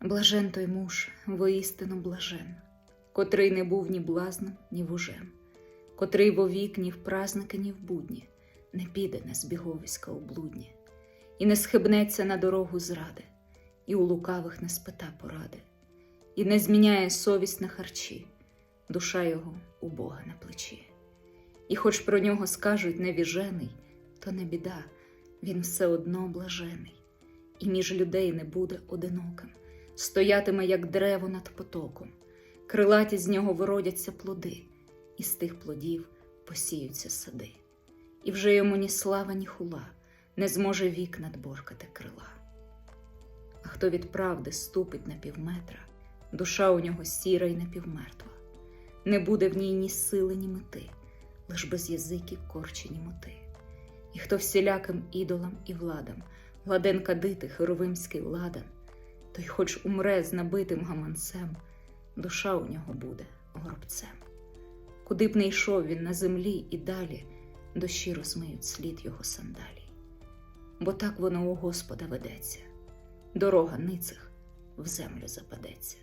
Блажен той муж, воістину блажен, котрий не був ні блазнем, ні вужем, котрий вовік ні в празники, ні в будні, не піде на збіговиська у і не схибнеться на дорогу зради, і у лукавих не спита поради, і не зміняє совість на харчі, душа його у Бога на плечі. І хоч про нього скажуть невіжений, то не біда, він все одно блажений, і між людей не буде одиноким, стоятиме, як дерево над потоком, крилаті з нього виродяться плоди, і з тих плодів посіються сади. І вже йому ні слава, ні хула не зможе вік надборкати крила. А хто від правди ступить на півметра, душа у нього сіра й напівмертва, не буде в ній ні сили, ні мети, лиш без язиків корчені моти. І хто всіляким ідолам і владам, ладен кадити, херовимський ладан, той хоч умре з набитим гаманцем, душа у нього буде горобцем. Куди б не йшов він на землі і далі, дощі розмиють слід його сандалій. Бо так воно у Господа ведеться, дорога ницих в землю западеться.